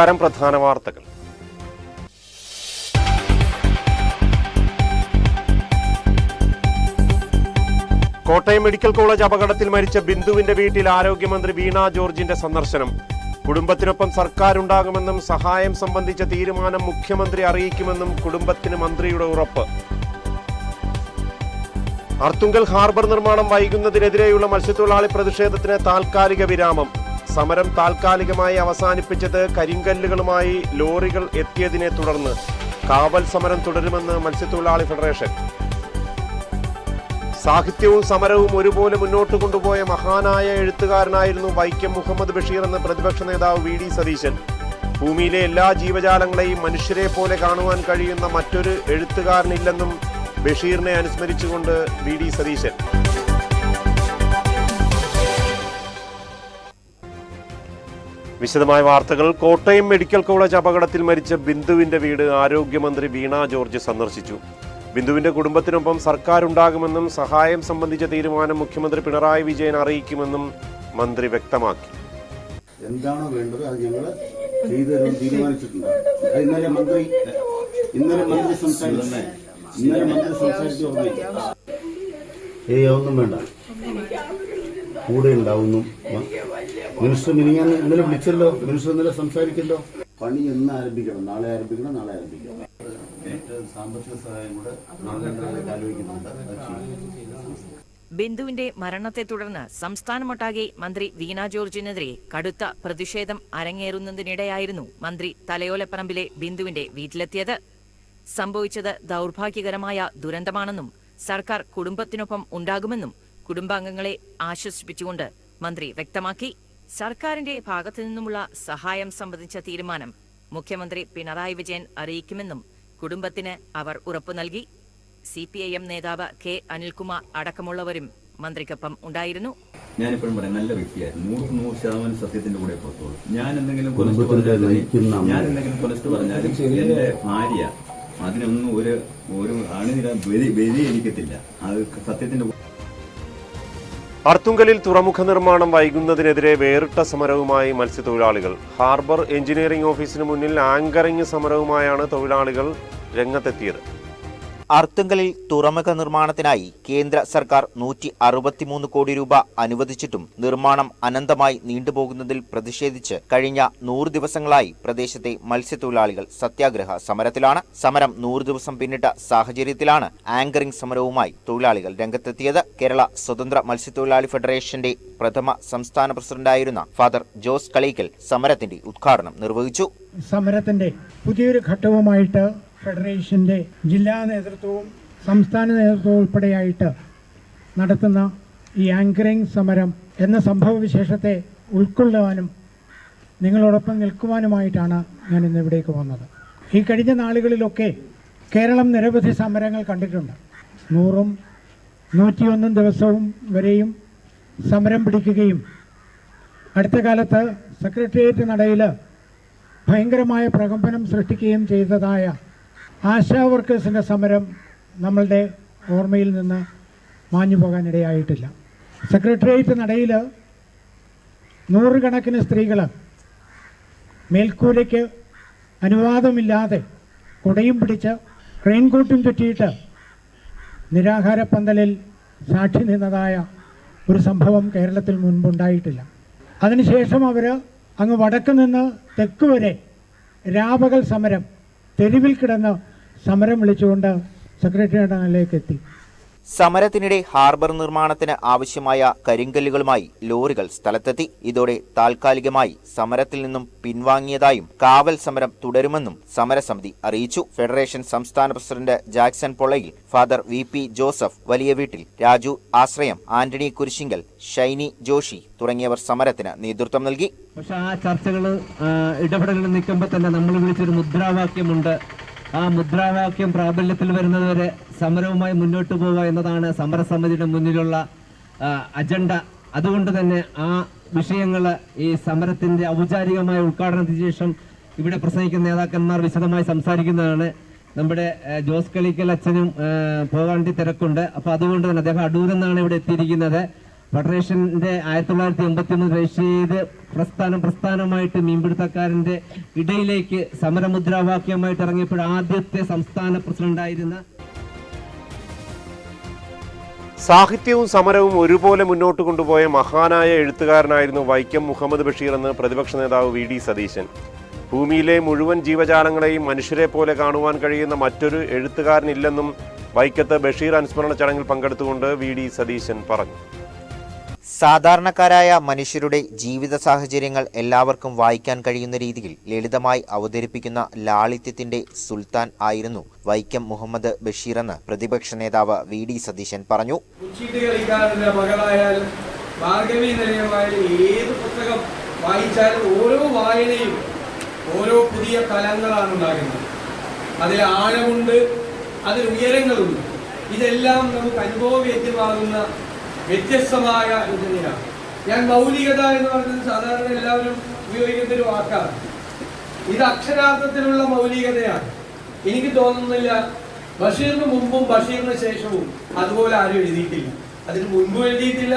നമസ്കാരം പ്രധാന വാർത്തകൾ. കോട്ടയം മെഡിക്കൽ കോളേജ് അപകടത്തിൽ മരിച്ച ബിന്ദുവിന്റെ വീട്ടിൽ ആരോഗ്യമന്ത്രി വീണ ജോർജിന്റെ സന്ദർശനം. കുടുംബത്തിനൊപ്പം സർക്കാർ ഉണ്ടാകുമെന്നും സഹായം സംബന്ധിച്ച തീരുമാനം മുഖ്യമന്ത്രി അറിയിക്കുമെന്നും കുടുംബത്തിന് മന്ത്രിയുടെ ഉറപ്പ്. അർത്തുങ്കൽ ഹാർബർ നിർമ്മാണം വൈകുന്നതിനെതിരെയുള്ള മത്സ്യത്തൊഴിലാളി പ്രതിഷേധത്തിന് താൽക്കാലിക വിരാമം. സമരം താൽക്കാലികമായി അവസാനിപ്പിച്ചത് കരിങ്കല്ലുകളുമായി ലോറികൾ എത്തിയതിനെ തുടർന്ന് കാവൽ സമരം തുടരുമെന്ന് മത്സ്യത്തൊഴിലാളി ഫെഡറേഷൻ. സാഹിത്യവും സമരവും ഒരുപോലെ മുന്നോട്ട് കൊണ്ടുപോയ മഹാനായ എഴുത്തുകാരനായിരുന്നു വൈക്കം മുഹമ്മദ് ബഷീർ എന്ന പ്രതിപക്ഷ നേതാവ് വി ഡി സതീശൻ. ഭൂമിയിലെ എല്ലാ ജീവജാലങ്ങളെയും മനുഷ്യരെ പോലെ കാണുവാൻ കഴിയുന്ന മറ്റൊരു എഴുത്തുകാരനില്ലെന്നും ബഷീറിനെ അനുസ്മരിച്ചുകൊണ്ട് വി ഡി സതീശൻ. വിശദമായ വാർത്തകൾ. കോട്ടയം മെഡിക്കൽ കോളേജ് അപകടത്തിൽ മരിച്ച ബിന്ദുവിന്റെ വീട് ആരോഗ്യമന്ത്രി വീണ ജോർജ് സന്ദർശിച്ചു. ബിന്ദുവിന്റെ കുടുംബത്തിനൊപ്പം സർക്കാർ ഉണ്ടാകുമെന്നും സഹായം സംബന്ധിച്ച തീരുമാനം മുഖ്യമന്ത്രി പിണറായി വിജയൻ അറിയിക്കുമെന്നും മന്ത്രി വ്യക്തമാക്കി. എന്താണോ വേണ്ടത് അത് ഞങ്ങൾ തീരുമാനിച്ചിട്ടുണ്ട്. ഇന്നലെ മന്ത്രി ഇന്നലെ മന്ത്രി സംസാരിച്ചു ഇന്നലെ മന്ത്രി സംസാരിച്ചു ഒന്നും വേണ്ട. കൂടെ ഉണ്ടാവുന്നു മിനിസ്റ്റർ മിനിങ്ങാൻ ഇന്നലെ വിളിച്ചല്ലോ. മിനിസ്റ്റർ ഇന്നലെ സംസാരിക്കല്ലോ പണി എന്ന് ആരംഭിക്കണം. നാളെ ആരംഭിക്കണം നാളെ ആരംഭിക്കണം. സാമ്പത്തിക സഹായം കൂടെ. ബിന്ദുവിന്റെ മരണത്തെ തുടർന്ന് സംസ്ഥാനമൊട്ടാകെ മന്ത്രി വീണ ജോർജിനെതിരെ കടുത്ത പ്രതിഷേധം അരങ്ങേറുന്നതിനിടെയായിരുന്നു മന്ത്രി തലയോലപ്പറമ്പിലെ ബിന്ദുവിന്റെ വീട്ടിലെത്തിയത്. സംഭവിച്ചത് ദൗർഭാഗ്യകരമായ ദുരന്തമാണെന്നും സർക്കാർ കുടുംബത്തിനൊപ്പം ഉണ്ടാകുമെന്നും കുടുംബാംഗങ്ങളെ ആശ്വസിപ്പിച്ചുകൊണ്ട് മന്ത്രി വ്യക്തമാക്കി സർക്കാരിന്റെ ഭാഗത്തു നിന്നുമുള്ള സഹായം സംബന്ധിച്ച തീരുമാനം മുഖ്യമന്ത്രി പിണറായി വിജയൻ അറിയിക്കുമെന്നും കുടുംബത്തിന് അവർ ഉറപ്പു നൽകി. സി പി ഐ എം നേതാവ് കെ അനിൽകുമാർ അടക്കമുള്ളവരും മന്ത്രിക്കൊപ്പം ഉണ്ടായിരുന്നു. ഞാനിപ്പോഴും പറയാം നല്ല വ്യക്തിയായിരുന്നു. നൂറ് നൂറ് ശതമാനം സത്യത്തിന്റെ കൂടെ പുറത്തോളൂ ഞാൻ എന്തെങ്കിലും കൊലസ്റ്റ് പറഞ്ഞാലും ഞാൻ എന്തെങ്കിലും കൊലസ്റ്റ് പറഞ്ഞാലും എന്റെ ഭാര്യ അതിനൊന്നും ഒരു ഒരു അണിനിര ബലി എനിക്കത്തില്ല. അത് സത്യത്തിന്റെ അർത്തുങ്കലിൽ തുറമുഖ നിർമ്മാണം വൈകുന്നതിനെതിരെ വേറിട്ട സമരവുമായി മത്സ്യത്തൊഴിലാളികൾ. ഹാർബർ എഞ്ചിനീയറിംഗ് ഓഫീസിന് മുന്നിൽ ആങ്കറിംഗ് സമരവുമായാണ് തൊഴിലാളികൾ രംഗത്തെത്തിയത്. അർത്തുങ്കലിൽ തുറമുഖ നിർമ്മാണത്തിനായി കേന്ദ്ര സർക്കാർ നൂറ്റി അറുപത്തിമൂന്ന് കോടി രൂപ അനുവദിച്ചിട്ടും നിർമ്മാണം അനന്തമായി നീണ്ടുപോകുന്നതിൽ പ്രതിഷേധിച്ച് കഴിഞ്ഞ നൂറ് ദിവസങ്ങളായി പ്രദേശത്തെ മത്സ്യത്തൊഴിലാളികൾ സത്യാഗ്രഹ സമരത്തിലാണ്. സമരം നൂറ് ദിവസം പിന്നിട്ട സാഹചര്യത്തിലാണ് ആങ്കറിംഗ് സമരവുമായി തൊഴിലാളികൾ രംഗത്തെത്തിയത്. കേരള സ്വതന്ത്ര മത്സ്യത്തൊഴിലാളി ഫെഡറേഷന്റെ പ്രഥമ സംസ്ഥാന പ്രസിഡന്റായിരുന്ന ഫാദർ ജോസ് കളീക്കൽ സമരത്തിന്റെ ഉദ്ഘാടനം നിർവഹിച്ചു. സമരത്തിന്റെ പുതിയൊരു ഘട്ടവുമായിട്ട് ഫെഡറേഷന്റെ ജില്ലാ നേതൃത്വവും സംസ്ഥാന നേതൃത്വവും ഉൾപ്പെടെയായിട്ട് നടത്തുന്ന ഈ ആങ്കറിംഗ് സമരം എന്ന സംഭവവിശേഷത്തെ ഉൾക്കൊള്ളുവാനും നിങ്ങളോടൊപ്പം നിൽക്കുവാനുമായിട്ടാണ് ഞാൻ ഇന്ന് ഇവിടേക്ക് വന്നത്. ഈ കഴിഞ്ഞ നാളുകളിലൊക്കെ കേരളം നിരവധി സമരങ്ങൾ കണ്ടിട്ടുണ്ട്. നൂറും നൂറ്റിയൊന്നും ദിവസവും വരെയും സമരം പിടിക്കുകയും അടുത്ത കാലത്ത് സെക്രട്ടേറിയറ്റ് നടയിൽ ഭയങ്കരമായ പ്രകമ്പനം സൃഷ്ടിക്കുകയും ചെയ്തതായ ആശാ വർക്കേഴ്സിന്റെ സമരം നമ്മളുടെ ഓർമ്മയിൽ നിന്ന് മാഞ്ഞു പോകാനിടയായിട്ടില്ല. സെക്രട്ടേറിയറ്റ് നടയിൽ നൂറുകണക്കിന് സ്ത്രീകൾ മേൽക്കൂരയ്ക്ക് അനുവാദമില്ലാതെ കുടയും പിടിച്ച് റെയിൻകോട്ടും ചുറ്റിയിട്ട് നിരാഹാര പന്തലിൽ സാക്ഷി നിന്നതായ ഒരു സംഭവം കേരളത്തിൽ മുൻപുണ്ടായിട്ടില്ല. അതിനുശേഷം അവർ അങ്ങ് വടക്ക് നിന്ന് തെക്ക് വരെ രാപകൽ സമരം തെരുവിൽ കിടന്ന സമരം വിളിച്ചുകൊണ്ട് സെക്രട്ടേറിയറ്റിലേക്ക് എത്തി. സമരത്തിനിടെ ഹാർബർ നിർമ്മാണത്തിന് ആവശ്യമായ കരിങ്കല്ലുകളുമായി ലോറികൾ സ്ഥലത്തെത്തി. ഇതോടെ താൽക്കാലികമായി സമരത്തിൽ നിന്നും പിൻവാങ്ങിയതായും കാവൽ സമരം തുടരുമെന്നും സമരസമിതി അറിയിച്ചു. ഫെഡറേഷൻ സംസ്ഥാന president Jackson Pollayil father V P Joseph Valiyaveettil Raju ആശ്രയം ആന്റണി കുരിശിങ്കൽ ഷൈനി ജോഷി തുടങ്ങിയവർ സമരത്തിന് നേതൃത്വം നൽകി. പക്ഷെ ആ ചർച്ചകൾ ഇടപെടലുകൾ നിൽക്കുമ്പോൾ തന്നെ നമ്മൾ വിളിച്ചൊരു മുദ്രാവാക്യമുണ്ട്. ആ മുദ്രാവാക്യം പ്രാബല്യത്തിൽ വരുന്നതുവരെ സമരവുമായി മുന്നോട്ട് പോവുക എന്നതാണ് സമരസമിതിയുടെ മുന്നിലുള്ള അജണ്ട. അതുകൊണ്ട് തന്നെ ആ വിഷയങ്ങൾ ഈ സമരത്തിന്റെ ഔപചാരികമായ ഉദ്ഘാടനത്തിന് ശേഷം ഇവിടെ പ്രസംഗിക്കുന്ന നേതാക്കന്മാർ വിശദമായി സംസാരിക്കുന്നതാണ്. നമ്മുടെ ജോസ് കളിക്കൽ അച്ഛനും പോകാണ്ടി തിരക്കുണ്ട്. അപ്പൊ അതുകൊണ്ട് തന്നെ അദ്ദേഹം അടൂരെന്നാണ് ഇവിടെ എത്തിയിരിക്കുന്നത്. ഫെഡറേഷന്റെ ആയിരത്തി തൊള്ളായിരത്തി എൺപത്തി മൂന്ന് രജിസ്റ്റർ ചെയ്ത് പ്രസ്ഥാനം പ്രസ്ഥാനമായിട്ട് മീൻപിടുത്തക്കാരന്റെ ഇടയിലേക്ക് സമരമുദ്രാവാക്യമായിട്ട് ഇറങ്ങിയപ്പോൾ ആദ്യത്തെ സംസ്ഥാന പ്രസിഡന്റായിരുന്ന സാഹിത്യവും സമരവും ഒരുപോലെ മുന്നോട്ട് കൊണ്ടുപോയ മഹാനായ എഴുത്തുകാരനായിരുന്നു വൈക്കം മുഹമ്മദ് ബഷീർ എന്ന് പ്രതിപക്ഷ നേതാവ് വി ഡി സതീശൻ. ഭൂമിയിലെ മുഴുവൻ ജീവജാലങ്ങളെയും മനുഷ്യരെ പോലെ കാണുവാൻ കഴിയുന്ന മറ്റൊരു എഴുത്തുകാരനില്ലെന്നും വൈക്കത്ത് ബഷീർ അനുസ്മരണ ചടങ്ങിൽ പങ്കെടുത്തുകൊണ്ട് വി ഡി സതീശൻ പറഞ്ഞു. സാധാരണക്കാരായ മനുഷ്യരുടെ ജീവിത സാഹചര്യങ്ങൾ എല്ലാവർക്കും വായിക്കാൻ കഴിയുന്ന രീതിയിൽ ലളിതമായി അവതരിപ്പിക്കുന്ന ലാളിത്യത്തിന്റെ സുൽത്താൻ ആയിരുന്നു വൈക്കം മുഹമ്മദ് ബഷീർ എന്ന് പ്രതിപക്ഷ നേതാവ് വി ഡി സതീശൻ പറഞ്ഞു. പുസ്തകം ഓരോ വായനയും ഓരോ പുതിയ തലങ്ങളാണ് ഉണ്ടാകുന്നത്. അതിൽ ആഴമുണ്ട് അതിൽ ഉയരങ്ങളുണ്ട്. ഇതെല്ലാം നമുക്ക് അനുഭവവേദ്യമാകുന്ന വ്യത്യസ്തമായ എന്തിനെയാണ് ഞാൻ മൗലികത എന്ന് പറയുന്നത് സാധാരണ എല്ലാവരും ഉപയോഗിക്കുന്ന ഒരു വാക്കാണ്. ഇത് അക്ഷരാർത്ഥത്തിലുള്ള മൗലികതയാണ്. എനിക്ക് തോന്നുന്നില്ല ബഷീറിന് മുമ്പും ബഷീറിന് ശേഷവും അതുപോലെ ആരും എഴുതിയിട്ടില്ല. അതിന് മുൻപും എഴുതിയിട്ടില്ല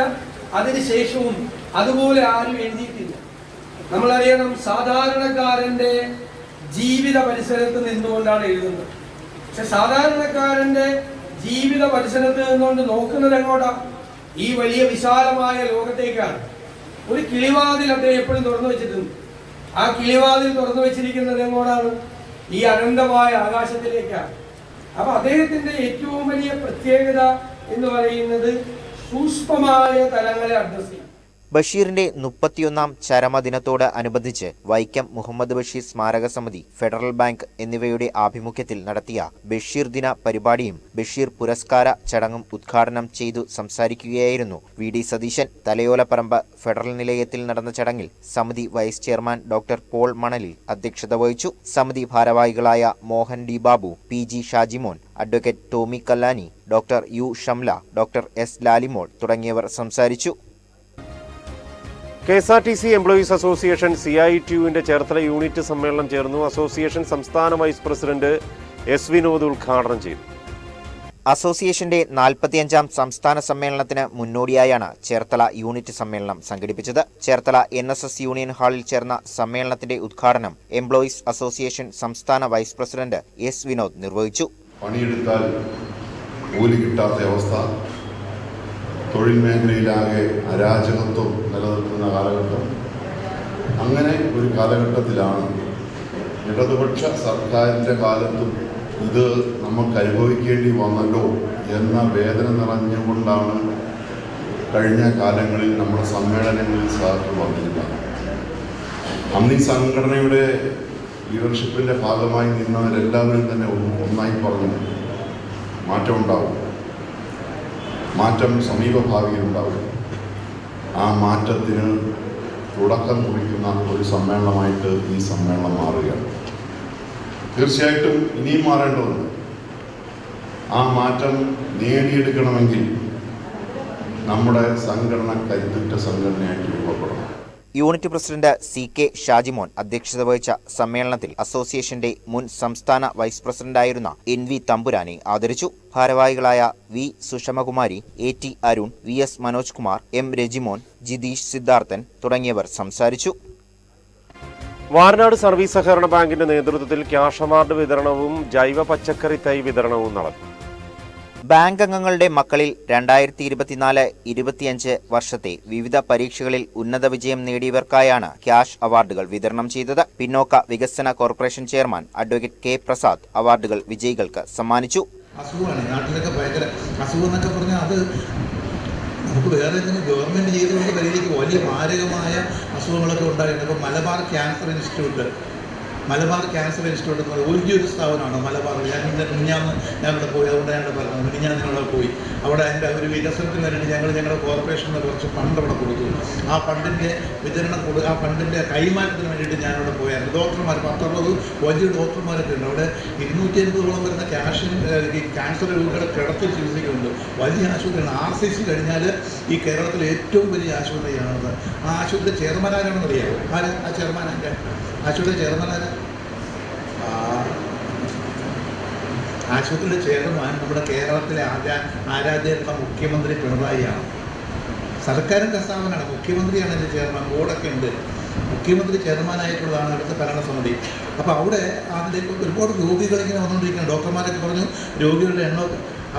അതിന് ശേഷവും അതുപോലെ ആരും എഴുതിയിട്ടില്ല. നമ്മളറിയണം സാധാരണക്കാരന്റെ ജീവിത പരിസരത്ത് നിന്നുകൊണ്ടാണ് എഴുതുന്നത്. പക്ഷെ സാധാരണക്കാരന്റെ ജീവിത പരിസരത്ത് നിന്നുകൊണ്ട് നോക്കുന്നത് എങ്ങോട്ടാ? ഈ വലിയ വിശാലമായ ലോകത്തേക്കാണ്. ഒരു കിളിവാതിൽ അദ്ദേഹം എപ്പോഴും തുറന്നു വെച്ചിട്ടുണ്ട്. ആ കിളിവാതിൽ തുറന്നു വെച്ചിരിക്കുന്നത് എങ്ങോട്ടാണ്? ഈ അനന്തമായ ആകാശത്തിലേക്കാണ്. അപ്പൊ അദ്ദേഹത്തിന്റെ ഏറ്റവും വലിയ പ്രത്യേകത എന്ന് പറയുന്നത് സൂക്ഷ്മമായ തലങ്ങളെ അഡ്രസ് ചെയ്യും ബഷീറിന്റെ മുപ്പത്തിയൊന്നാം ചരമദിനത്തോട് അനുബന്ധിച്ച് വൈക്കം മുഹമ്മദ് ബഷീർ സ്മാരക സമിതി ഫെഡറൽ ബാങ്ക് എന്നിവയുടെ ആഭിമുഖ്യത്തിൽ നടത്തിയ ബഷീർ ദിന പരിപാടിയും ബഷീർ പുരസ്കാര ചടങ്ങും ഉദ്ഘാടനം ചെയ്തു സംസാരിക്കുകയായിരുന്നു V D Satheesan. Thalayolaparambu federal നിലയത്തിൽ നടന്ന ചടങ്ങിൽ സമിതി വൈസ് ചെയർമാൻ ഡോക്ടർ പോൾ മണലിൽ അധ്യക്ഷത വഹിച്ചു. സമിതി ഭാരവാഹികളായ Mohan D. Babu P. G. Shajimon advocate Tomy Kallani doctor U. Shamla doctor S. Lalimol തുടങ്ങിയവർ സംസാരിച്ചു. K S R T C employees association C I ടിയുവിന്റെ Cherthala unit സമ്മേളനം ചേർന്നു. അസോസിയേഷൻ സംസ്ഥാന വൈസ് പ്രസിഡന്റ് എസ് വിനോദ് ഉദ്ഘാടനം ചെയ്തു. അസോസിയേഷന്റെ നാൽപ്പത്തിയഞ്ചാം സംസ്ഥാന സമ്മേളനത്തിന് മുന്നോടിയായാണ് ചേർത്തല യൂണിറ്റ് സമ്മേളനം സംഘടിപ്പിച്ചത്. Cherthala N S S union ഹാളിൽ ചേർന്ന സമ്മേളനത്തിന്റെ ഉദ്ഘാടനം എംപ്ലോയീസ് അസോസിയേഷൻ സംസ്ഥാന വൈസ് പ്രസിഡന്റ് എസ് വിനോദ് നിർവഹിച്ചു. പണിയെടുത്താൽ കൂലി കിട്ടാത്ത അവസ്ഥ. തൊഴിൽ മേഖലയിലാകെ അരാജകത്വം നിലനിൽക്കുന്ന കാലഘട്ടം. അങ്ങനെ ഒരു കാലഘട്ടത്തിലാണ് ഇടതുപക്ഷ സർക്കാരിന്റെ കാലത്തും ഇത് നമുക്ക് അനുഭവിക്കേണ്ടി വന്നല്ലോ എന്ന വേദന നിറഞ്ഞുകൊണ്ടാണ് കഴിഞ്ഞ കാലങ്ങളിൽ നമ്മുടെ സമ്മേളനങ്ങളിൽ സാറിന് വന്നിരുന്നത്. അന്ന് ഈ സംഘടനയുടെ ലീഡർഷിപ്പിന്റെ ഭാഗമായി നിന്നവരെല്ലാവരും തന്നെ ഒന്നായി പറഞ്ഞു മാറ്റമുണ്ടാവും മാറ്റം സമീപഭാവിയിൽ ഉണ്ടാവുക ആ മാറ്റത്തിന് തുടക്കം കുറിക്കുന്ന ഒരു സമ്മേളനമായിട്ട് ഈ സമ്മേളനം മാറുകയാണ്. തീർച്ചയായിട്ടും ഇനിയും മാറേണ്ടതുണ്ട്. ആ മാറ്റം നേടിയെടുക്കണമെങ്കിൽ നമ്മുടെ സംഘടന കരുത്തുറ്റ സംഘടനയായിട്ട് രൂപപ്പെടണം. Unit president C K Shajimon അധ്യക്ഷത വഹിച്ച സമ്മേളനത്തിൽ അസോസിയേഷന്റെ മുൻ സംസ്ഥാന വൈസ് പ്രസിഡന്റായിരുന്ന എൻ വി തമ്പുരാനെ ആദരിച്ചു. ഭാരവാഹികളായ V Sushamakumari A T Arun V S Manoj Kumar M Rajimon Jitheesh Siddharthan തുടങ്ങിയവർ സംസാരിച്ചു. വാരനാട് സർവീസ് സഹകരണ ബാങ്കിന്റെ നേതൃത്വത്തിൽ ക്യാഷ് അവാർഡ് വിതരണവും ജൈവ പച്ചക്കറി തൈ വിതരണവും നടന്നു ബാങ്ക് അംഗങ്ങളുടെ മക്കളിൽ രണ്ടായിരത്തി ഇരുപത്തിനാല് ഇരുപത്തിയഞ്ച് വർഷത്തെ വിവിധ പരീക്ഷകളിൽ ഉന്നത വിജയം നേടിയവർക്കായാണ് ക്യാഷ് അവാർഡുകൾ വിതരണം ചെയ്തത്. പിന്നോക്ക വികസന corporation chairman advocate K Prasad അവാർഡുകൾ വിജയികൾക്ക് സമ്മാനിച്ചു. നാട്ടിലൊക്കെ അത് നമുക്ക് വേറെ എന്തെങ്കിലും ഗവൺമെന്റ് ചെയ്തുകൊണ്ട് പരിധിക്ക് വലിയ മാരകമായ അസുഖങ്ങളൊക്കെ ഉണ്ടായിട്ടുണ്ട്. ഇപ്പോൾ Malabar cancer institute Malabar cancer institute എന്ന് പറയുന്നത് വലിയൊരു സ്ഥാപനമാണ് മലബാർ? ഞാൻ ഇന്ന് മിനിഞ്ഞാന്ന് ഞാൻ അവിടെ പോയി അതുകൊണ്ട് ഞാൻ പറഞ്ഞു ഞാൻ അവിടെ പോയി. അവിടെ അതിന്റെ ഒരു വികസനത്തിന് വേണ്ടി ഞങ്ങൾ ഞങ്ങളുടെ കോർപ്പറേഷനിൽ കുറച്ച് ഫണ്ട് അവിടെ കൊടുത്തു. ആ ഫണ്ടിന്റെ വിതരണം കൊടു ആ ഫണ്ടിന്റെ കൈമാറ്റത്തിന് വേണ്ടിയിട്ട് ഞാൻ അവിടെ പോയായിരുന്നു. ഡോക്ടർമാർ പത്തറുപത് വലിയ ഡോക്ടർമാരൊക്കെ ഉണ്ട്. അവിടെ ഇരുന്നൂറ്റി അൻപതോളം വരുന്ന ക്യാഷ് ക്യാൻസർ രോഗികളെ കിടത്തിൽ ചികിത്സിക്കുന്നുണ്ട്. വലിയ ആശുപത്രിയാണ്. ആർ സി സി കഴിഞ്ഞാൽ ഈ കേരളത്തിലെ ഏറ്റവും വലിയ ആശുപത്രിയാണത്. ആ ആശുപത്രി ചെയർമാനാരാണെന്ന് അറിയാമോ ആര്? ആ ചെയർമാനാന്റെ ആശുപത്രി ചെയർമാനാരാ ആശുപത്രിയുടെ ചെയർമാൻ നമ്മുടെ കേരളത്തിലെ ആരാ ആരാധ്യപ്പെട്ട മുഖ്യമന്ത്രി പിണറായിയാണ്. സർക്കാരിന്റെ സ്ഥാപനമാണ് മുഖ്യമന്ത്രിയാണ് എന്റെ ചെയർമാൻ. ബോർഡൊക്കെ ഉണ്ട്. മുഖ്യമന്ത്രി ചെയർമാനായിട്ടുള്ളതാണ് അടുത്ത ഭരണസമിതി. അപ്പോൾ അവിടെ അതിന്റെ ഒരുപാട് രോഗികൾ ഇങ്ങനെ വന്നുകൊണ്ടിരിക്കുകയാണ്. ഡോക്ടർമാരൊക്കെ പറഞ്ഞു രോഗികളുടെ എണ്ണം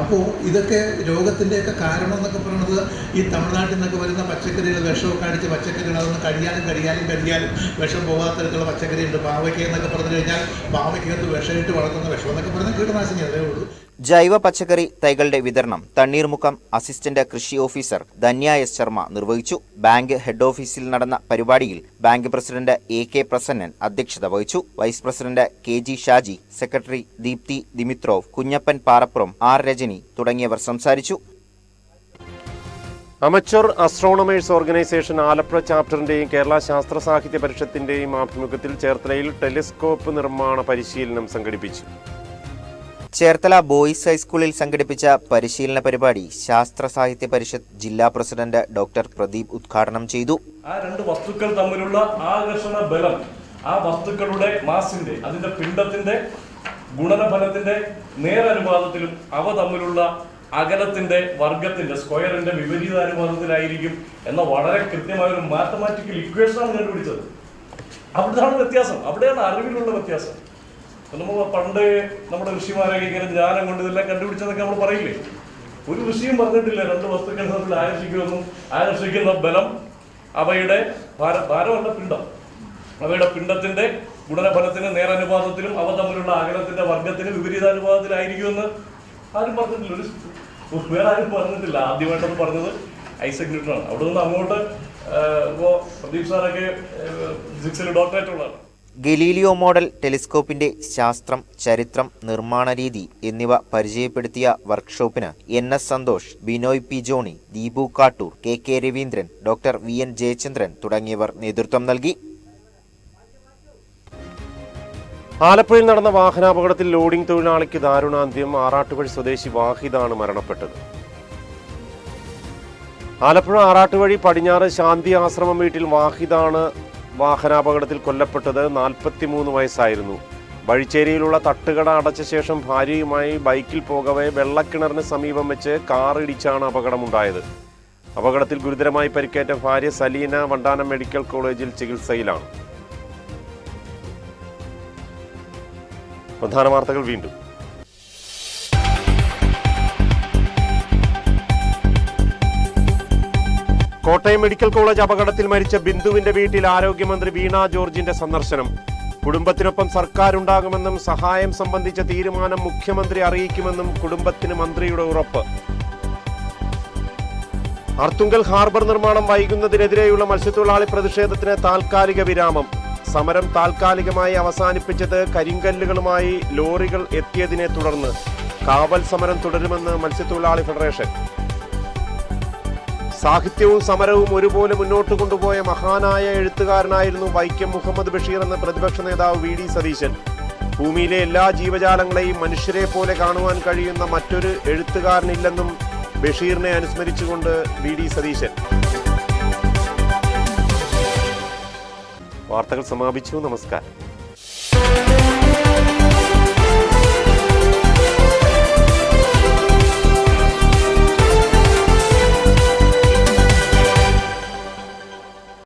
അപ്പോൾ ഇതൊക്കെ രോഗത്തിന്റെയൊക്കെ കാരണം എന്നൊക്കെ പറയുന്നത് ഈ തമിഴ്നാട്ടിൽ നിന്നൊക്കെ വരുന്ന പച്ചക്കറികൾ വിഷമൊക്കെ അടിച്ച് പച്ചക്കറികൾ അതൊന്ന് കഴിയാനും കഴിയാനും കഴിയാനും വിഷം പോകാത്ത തരത്തിലുള്ള പച്ചക്കറി ഉണ്ട്. പാവയ്ക്ക എന്നൊക്കെ പറഞ്ഞു കഴിഞ്ഞാൽ പാവയ്ക്കകത്ത് വിഷമിട്ട് വളർത്തുന്ന വിഷം എന്നൊക്കെ പറഞ്ഞാൽ കീടനാശിനി അതേ ഉള്ളൂ. ജൈവ പച്ചക്കറി തൈകളുടെ വിതരണം തണ്ണീർമുക്കം അസിസ്റ്റന്റ് കൃഷി ഓഫീസർ ധന്യ എസ് ശർമ്മ നിർവഹിച്ചു. ബാങ്ക് ഹെഡ് ഓഫീസിൽ നടന്ന പരിപാടിയിൽ bank president A K Prasannan അധ്യക്ഷത വഹിച്ചു. Vice president K G Shaji secretary Deepthi Dimitrov Kunjappan Parappuram R Rajani തുടങ്ങിയവർ സംസാരിച്ചു. അമച്വർ അസ്ട്രോണമേഴ്സ് ഓർഗനൈസേഷൻ ആലപ്പുഴ ചാപ്റ്ററിന്റെയും കേരള ശാസ്ത്ര സാഹിത്യ പരിഷത്തിന്റെയും ആഭിമുഖ്യത്തിൽ ചേർത്തലയിൽ ടെലിസ്കോപ്പ് നിർമ്മാണ പരിശീലനം സംഘടിപ്പിച്ചു. ചേർത്തല ബോയ്സ് ഹൈസ്കൂളിൽ സംഘടിപ്പിച്ച പരിശീലന പരിപാടി ശാസ്ത്ര സാഹിത്യ പരിഷത്ത് ജില്ലാ പ്രസിഡന്റ് ഡോക്ടർ പ്രദീപ് ഉദ്ഘാടനം ചെയ്തു. ആ രണ്ട് വസ്തുക്കൾ തമ്മിലുള്ള ആകർഷണ ബലം ആ വസ്തുക്കളുടെ മാസിന്റെ അതിന്റെ പിണ്ടത്തിന്റെ ഗുണനഫലത്തിന്റെ നേരനുപാതത്തിലും അവ തമ്മിലുള്ള അകലത്തിന്റെ വർഗത്തിന്റെ സ്ക്വയറിന്റെ വിപരീത അനുപാതത്തിലായിരിക്കും എന്ന വളരെ കൃത്യമായ ഒരു മാത്തമാറ്റിക്കൽ ഇക്വേഷനാണ് കണ്ടുപിടിച്ചത് അവിടെയാണ് വ്യത്യാസം. അവിടെയാണ് അറിവിലുള്ള വ്യത്യാസം. നമ്മൾ പണ്ട് നമ്മുടെ ഋഷിമാരൊക്കെ ഇങ്ങനെ ജ്ഞാനം കൊണ്ട് ഇതെല്ലാം കണ്ടുപിടിച്ചതൊക്കെ നമ്മൾ പറയില്ലേ? ഒരു ഋഷിയും പറഞ്ഞിട്ടില്ല രണ്ട് വസ്തുക്കൾ തമ്മിൽ ആകർഷിക്കുമെന്നും ആകർഷിക്കുന്ന ബലം അവയുടെ ഭാര ഭാരമല്ല പിണ്ടം അവയുടെ പിണ്ടത്തിന്റെ ഗുണനഫലത്തിന് നേരനുപാതത്തിലും അവ തമ്മിലുള്ള അകലത്തിന്റെ വർഗത്തിന് വിപരീതാനുപാതത്തിലായിരിക്കുമെന്ന് ആരും പറഞ്ഞിട്ടില്ല. ഒരു വേറെ ആരും പറഞ്ഞിട്ടില്ല. ആദ്യമായിട്ടൊന്ന് പറഞ്ഞത്. ഐസക് ന്യൂട്ടനാണ്. അവിടെ നിന്ന് അങ്ങോട്ട് ഇപ്പോ പ്രദീപ് സാറൊക്കെ ഫിസിക്സിൽ ഡോക്ടറേറ്റ് ഉള്ളതാണ്. ഗലീലിയോ മോഡൽ ടെലിസ്കോപ്പിന്റെ ശാസ്ത്രം ചരിത്രം നിർമ്മാണ രീതി എന്നിവ പരിചയപ്പെടുത്തിയ വർക്ക്ഷോപ്പിന് N S Santhosh Binoy P Johny Deepu Kattoor K K Raveendran doctor V N Jayachandran തുടങ്ങിയവർ നേതൃത്വം നൽകി. ആലപ്പുഴയിൽ നടന്ന വാഹനാപകടത്തിൽ ലോഡിംഗ് തൊഴിലാളിക്ക് ദാരുണാന്ത്യം ആറാട്ടുവഴി സ്വദേശി വാഹിദാണ് മരണപ്പെട്ടത്. ആലപ്പുഴ ആറാട്ടുവഴി പടിഞ്ഞാറ് ശാന്തി ആശ്രമം വീട്ടിൽ വാഹിദാണ് വാഹനാപകടത്തിൽ കൊല്ലപ്പെട്ടത് നാൽപ്പത്തിമൂന്ന് വയസ്സായിരുന്നു. വഴിച്ചേരിയിലുള്ള തട്ടുകട അടച്ച ശേഷം ഭാര്യയുമായി ബൈക്കിൽ പോകവെ വെള്ളക്കിണറിന് സമീപം വെച്ച് കാറിടിച്ചാണ് അപകടമുണ്ടായത്. അപകടത്തിൽ ഗുരുതരമായി പരിക്കേറ്റ ഭാര്യ സലീന വണ്ടാനം മെഡിക്കൽ കോളേജിൽ ചികിത്സയിലാണ്. പ്രധാന വാർത്തകൾ വീണ്ടും. കോട്ടയം മെഡിക്കൽ കോളേജ് അപകടത്തിൽ മരിച്ച ബിന്ദുവിന്റെ വീട്ടിൽ ആരോഗ്യമന്ത്രി വീണ ജോർജിന്റെ സന്ദർശനം. കുടുംബത്തിനൊപ്പം സർക്കാരുണ്ടാകുമെന്നും സഹായം സംബന്ധിച്ച തീരുമാനം മുഖ്യമന്ത്രി അറിയിക്കുമെന്നും കുടുംബത്തിന് മന്ത്രിയുടെ ഉറപ്പ്. അർത്തുങ്കൽ ഹാർബർ നിർമ്മാണം വൈകുന്നതിനെതിരെയുള്ള മത്സ്യത്തൊഴിലാളി പ്രതിഷേധത്തിന് താൽക്കാലിക വിരാമം. സമരം താൽക്കാലികമായി അവസാനിപ്പിച്ചത് കരിങ്കല്ലുകളുമായി ലോറികൾ എത്തിയതിനെ തുടർന്ന് കാവൽ സമരം തുടരുമെന്ന് മത്സ്യത്തൊഴിലാളി ഫെഡറേഷൻ. സാഹിത്യവും സമരവും ഒരുപോലെ മുന്നോട്ട് കൊണ്ടുപോയ മഹാനായ എഴുത്തുകാരനായിരുന്നു വൈക്കം മുഹമ്മദ് ബഷീർ എന്ന പ്രതിപക്ഷ നേതാവ് വി ഡി സതീശൻ. ഭൂമിയിലെ എല്ലാ ജീവജാലങ്ങളെയും മനുഷ്യരെ പോലെ കാണുവാൻ കഴിയുന്ന മറ്റൊരു എഴുത്തുകാരനില്ലെന്നും ബഷീറിനെ അനുസ്മരിച്ചുകൊണ്ട് വി ഡി സതീശൻ. വാർത്തകൾ സമാപിച്ചു. നമസ്കാരം.